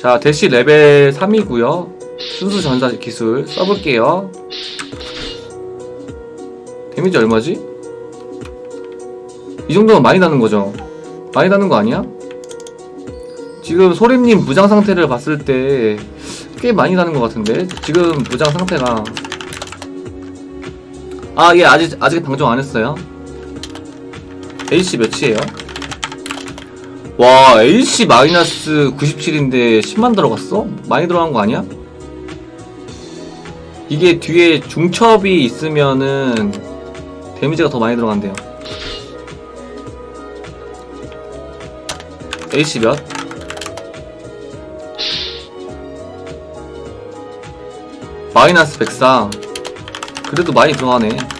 자, 대시 레벨 3이고요. 순수 전사 기술 써볼게요. 데미지 얼마지? 이 정도면 많이 나는 거죠? 많이 나는 거 아니야? 지금 소림님 무장 상태를 봤을 때 꽤 많이 나는 것 같은데 지금 무장 상태가 아 예 아직 아직 방송 안 했어요. AC 몇이에요? 와 AC 마이너스 97인데 10만 들어갔어? 많이 들어간 거 아니야? 이게 뒤에 중첩이 있으면은 데미지가 더 많이 들어간대요. AC 몇? 마이너스 104. 그래도 많이 들어가네.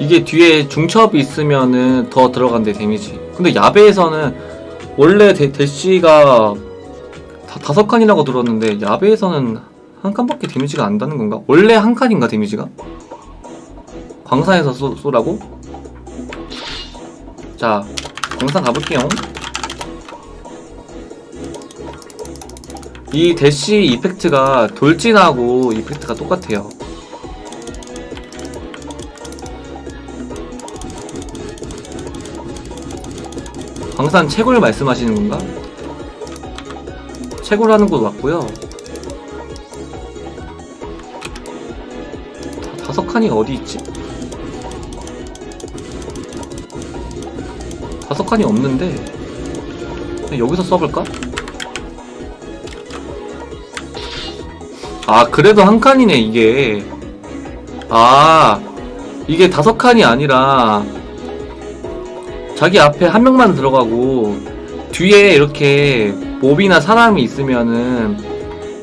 이게 뒤에 중첩이 있으면은 더 들어간대 데미지. 근데 야베에서는 원래 대, 대시가 다, 다섯 칸이라고 들었는데 야베에서는 한 칸밖에 데미지가 안 다는 건가? 원래 한 칸인가 데미지가? 광산에서 쏘, 쏘라고? 자, 광산 가볼게요. 이 대시 이펙트가 돌진하고 이펙트가 똑같아요. 광산 채굴 말씀하시는 건가? 채굴하는 곳 맞고요. 다- 다섯 칸이 어디 있지? 다섯 칸이 없는데 여기서 써볼까? 아 그래도 한 칸이네 이게 아 이게 다섯 칸이 아니라 자기 앞에 한 명만 들어가고 뒤에 이렇게 몹이나 사람이 있으면은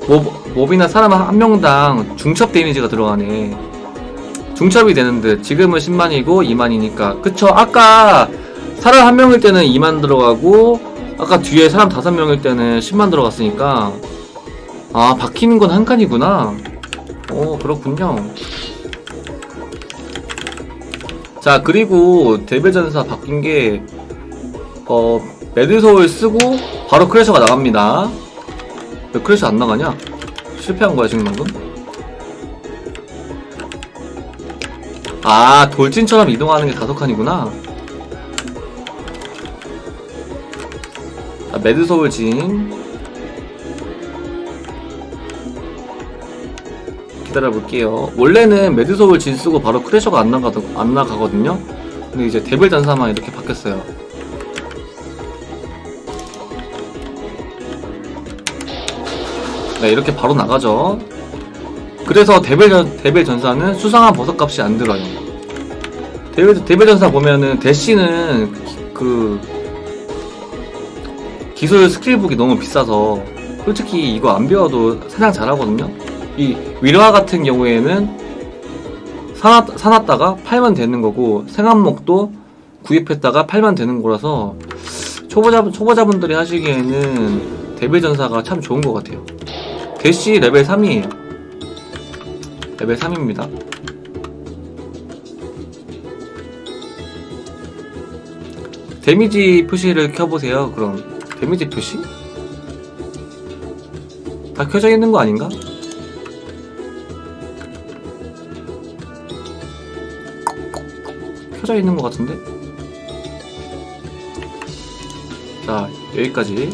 몹, 몹이나 사람 한 명당 중첩 데미지가 들어가네. 중첩이 되는데 지금은 10만이고 2만이니까. 그쵸? 아까 사람 한 명일 때는 2만 들어가고 아까 뒤에 사람 다섯 명일 때는 10만 들어갔으니까. 아 바뀌는 건 한 칸이구나. 어 그렇군요 자 그리고 데빌전사 바뀐 게 어, 매드소울 쓰고 바로 크래셔가 나갑니다 왜 크래셔 안 나가냐? 실패한 거야 지금 방금? 아 돌진처럼 이동하는 게 다섯 칸이구나 자, 매드소울 진 기다려 볼게요. 원래는 매드소울 진 쓰고 바로 크래셔가 안 나가 안 나가거든요. 근데 이제 데빌 전사만 이렇게 바뀌었어요. 네, 이렇게 바로 나가죠. 그래서 데빌 전 데빌 전사는 수상한 버섯 값이 안 들어요. 데빌 데빌 전사 보면은 대시는 그 기술 스킬북이 너무 비싸서 솔직히 이거 안 배워도 사냥 잘하거든요. 이 위로화 같은 경우에는 사놨, 사놨다가 팔면 되는 거고 생한목도 구입했다가 팔면 되는 거라서 초보자 초보자분들이 하시기에는 데빌 전사가 참 좋은 것 같아요. 대시 레벨 3이에요. 레벨 3입니다. 데미지 표시를 켜보세요. 그럼 데미지 표시? 다 켜져 있는 거 아닌가? 켜져 있는 것 같은데? 자, 여기까지.